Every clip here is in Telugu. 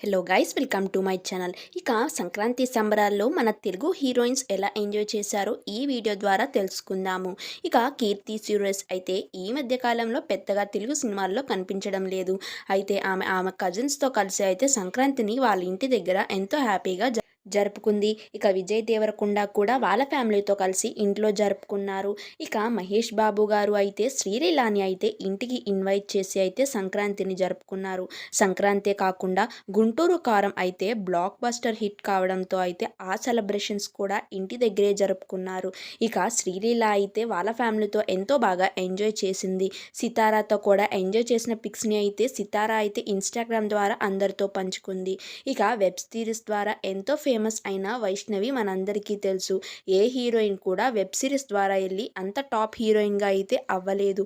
Hello guys welcome to my channel ఇక సంక్రాంతి సంబరాల్లో మన తెలుగు హీరోయిన్స్ ఎలా ఎంజాయ్ చేశారో ఈ వీడియో ద్వారా తెలుసుకుందాము. ఇక కీర్తి సురేష్ అయితే ఈ మధ్య కాలంలో పెద్దగా తెలుగు సినిమాల్లో కనిపించడం లేదు. అయితే ఆమె ఆమె కజిన్స్తో కలిసి అయితే సంక్రాంతిని వాళ్ళ ఇంటి దగ్గర ఎంతో హ్యాపీగా జ- జరుపుకుంది. ఇక విజయ్ దేవరకొండ కూడా వాళ్ళ ఫ్యామిలీతో కలిసి ఇంట్లో జరుపుకున్నారు. ఇక మహేష్ బాబు గారు అయితే శ్రీలీలాని అయితే ఇంటికి ఇన్వైట్ చేసి అయితే సంక్రాంతిని జరుపుకున్నారు. సంక్రాంతే కాకుండా గుంటూరు కారం అయితే బ్లాక్ బస్టర్ హిట్ కావడంతో అయితే ఆ సెలబ్రేషన్స్ కూడా ఇంటి దగ్గరే జరుపుకున్నారు. ఇక శ్రీలీల అయితే వాళ్ళ ఫ్యామిలీతో ఎంతో బాగా ఎంజాయ్ చేసింది. సితారాతో కూడా ఎంజాయ్ చేసిన పిక్స్ని అయితే సితారా అయితే ఇన్స్టాగ్రామ్ ద్వారా అందరితో పంచుకుంది. ఇక వెబ్ సిరీస్ ద్వారా ఎంతో ఫేమస్ ఫేమస్ అయిన వైష్ణవి మనందరికీ తెలుసు. ఏ హీరోయిన్ కూడా వెబ్ సిరీస్ ద్వారా వెళ్ళి అంత టాప్ హీరోయిన్గా అయితే అవ్వలేదు.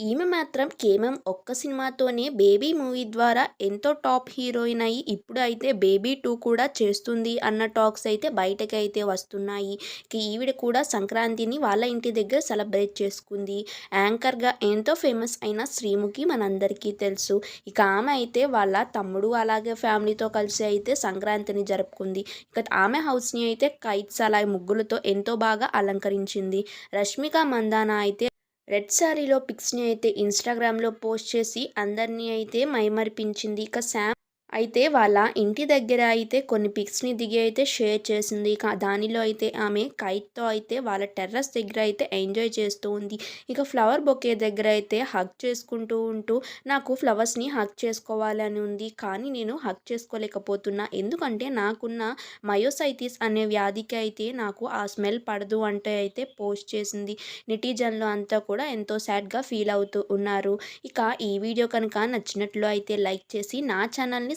ఈమె మాత్రం కేవలం ఒక్క సినిమాతోనే బేబీ మూవీ ద్వారా ఎంతో టాప్ హీరోయిన్ అయ్యి ఇప్పుడు అయితే బేబీ టూ కూడా చేస్తుంది అన్న టాక్స్ అయితే బయటకి అయితే వస్తున్నాయి. ఈవిడ కూడా సంక్రాంతిని వాళ్ళ ఇంటి దగ్గర సెలబ్రేట్ చేసుకుంది. యాంకర్గా ఎంతో ఫేమస్ అయిన శ్రీముఖి మనందరికీ తెలుసు. ఇక ఆమె అయితే వాళ్ళ తమ్ముడు అలాగే ఫ్యామిలీతో కలిసి అయితే సంక్రాంతిని జరుపుకుంది. ఇక ఆమె హౌస్ని అయితే కైట్స్ అలా ముగ్గులతో ఎంతో బాగా అలంకరించింది. రష్మిక మందాన అయితే రెడ్ శారీలో పిక్స్ని అయితే ఇన్స్టాగ్రామ్లో పోస్ట్ చేసి అందరినీ అయితే మైమరిపించింది. ఇక శామ్ అయితే వాళ్ళ ఇంటి దగ్గర అయితే కొన్ని పిక్స్ని దిగి అయితే షేర్ చేసింది. దానిలో అయితే ఆమె కైట్తో అయితే వాళ్ళ టెర్రస్ దగ్గర అయితే ఎంజాయ్ చేస్తూ ఉంది. ఇక ఫ్లవర్ బొకే దగ్గర అయితే హక్ చేసుకుంటూ ఉంటూ నాకు ఫ్లవర్స్ని హక్ చేసుకోవాలని ఉంది. కానీ నేను హక్ చేసుకోలేకపోతున్నా. ఎందుకంటే నాకున్న మయోసైటిస్ అనే వ్యాధికి అయితే నాకు ఆ స్మెల్ పడదు అంటే అయితే పోస్ట్ చేసింది. నెటిజన్లు అంతా కూడా ఎంతో సాడ్గా ఫీల్ అవుతూ ఉన్నారు. ఇక ఈ వీడియో కనుక నచ్చినట్లు అయితే లైక్ చేసి నా ఛానల్ని